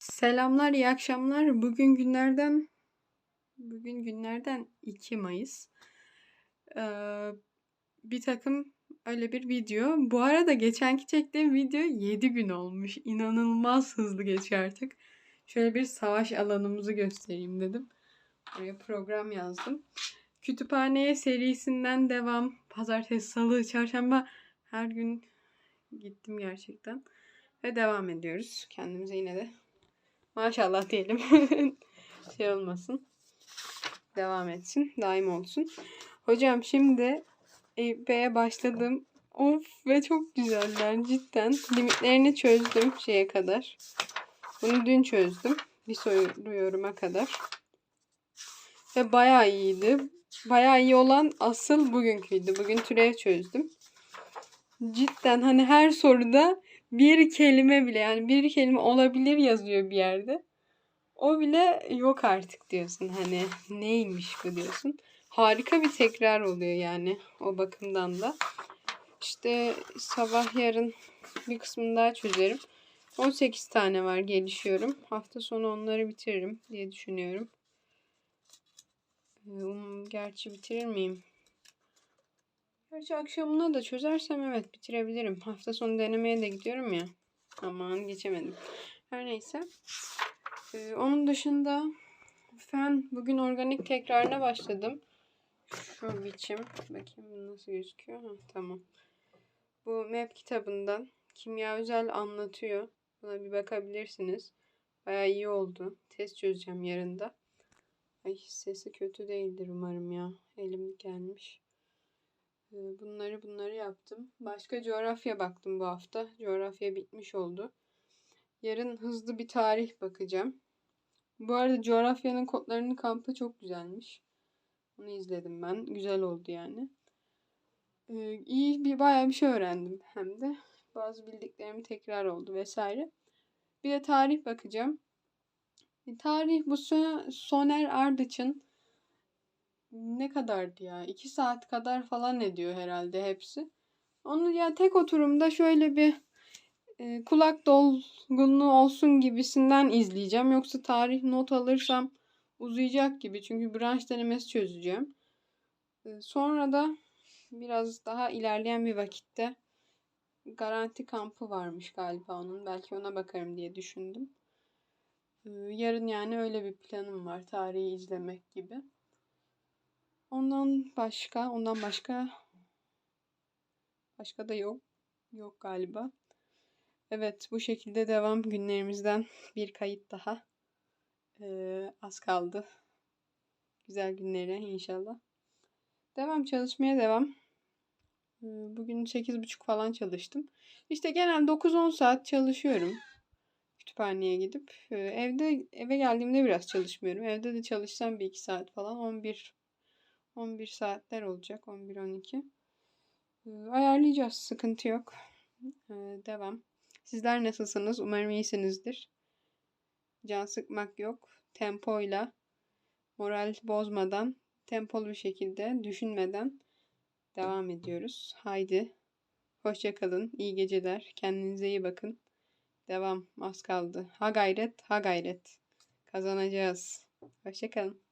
Selamlar, iyi akşamlar. Bugün günlerden bugün günlerden 2 Mayıs. Ee, bir takım öyle bir video. Bu arada geçenki çektiğim video 7 gün olmuş. İnanılmaz hızlı geçiyor artık. Şöyle bir savaş alanımızı göstereyim dedim. Buraya program yazdım. Kütüphaneye serisinden devam. Pazartesi, salı, çarşamba her gün gittim gerçekten. Ve devam ediyoruz. Kendimize yine de maşallah diyelim. şey olmasın. Devam etsin. Daim olsun. Hocam şimdi EYP'ye başladım. Of ve çok güzeller cidden. Limitlerini çözdüm şeye kadar. Bunu dün çözdüm. Bir soru yoruma kadar. Ve bayağı iyiydi. Bayağı iyi olan asıl bugünküydü. Bugün türev çözdüm. Cidden hani her soruda bir kelime bile yani bir kelime olabilir yazıyor bir yerde. O bile yok artık diyorsun hani neymiş bu diyorsun. Harika bir tekrar oluyor yani o bakımdan da. İşte sabah yarın bir kısmını daha çözerim. 18 tane var gelişiyorum. Hafta sonu onları bitiririm diye düşünüyorum. Um, gerçi bitirir miyim? Gerçi akşamına da çözersem evet bitirebilirim. Hafta sonu denemeye de gidiyorum ya. Aman geçemedim. Her neyse. Ee, onun dışında fen bugün organik tekrarına başladım. Şu biçim. Bakayım nasıl gözüküyor. Ha, tamam. Bu map kitabından kimya özel anlatıyor. Buna bir bakabilirsiniz. Baya iyi oldu. Test çözeceğim yarın da. Ay sesi kötü değildir umarım ya. Elim gelmiş. Bunları bunları yaptım. Başka coğrafya baktım bu hafta. Coğrafya bitmiş oldu. Yarın hızlı bir tarih bakacağım. Bu arada coğrafyanın kodlarının kampı çok güzelmiş. Onu izledim ben. Güzel oldu yani. Ee, iyi bir bayağı bir şey öğrendim hem de. Bazı bildiklerim tekrar oldu vesaire. Bir de tarih bakacağım. E, tarih bu Soner Ardıç'ın ne kadardı ya? 2 saat kadar falan ediyor herhalde hepsi. Onu ya tek oturumda şöyle bir e, kulak dolgunluğu olsun gibisinden izleyeceğim. Yoksa tarih not alırsam uzayacak gibi. Çünkü branş denemesi çözeceğim. E, sonra da biraz daha ilerleyen bir vakitte garanti kampı varmış galiba onun. Belki ona bakarım diye düşündüm. E, yarın yani öyle bir planım var. Tarihi izlemek gibi. Ondan başka, ondan başka başka da yok. Yok galiba. Evet, bu şekilde devam günlerimizden bir kayıt daha. Ee, az kaldı. Güzel günlere inşallah. Devam çalışmaya devam. Ee, bugün 8.30 falan çalıştım. İşte genel 9-10 saat çalışıyorum. Kütüphaneye gidip. Ee, evde eve geldiğimde biraz çalışmıyorum. Evde de çalışsam bir iki saat falan 11 11 saatler olacak. 11-12. Ee, ayarlayacağız. Sıkıntı yok. Ee, devam. Sizler nasılsınız? Umarım iyisinizdir. Can sıkmak yok. Tempoyla, moral bozmadan, tempolu bir şekilde, düşünmeden devam ediyoruz. Haydi. Hoşçakalın. İyi geceler. Kendinize iyi bakın. Devam. Az kaldı. Ha gayret, ha gayret. Kazanacağız. Hoşçakalın.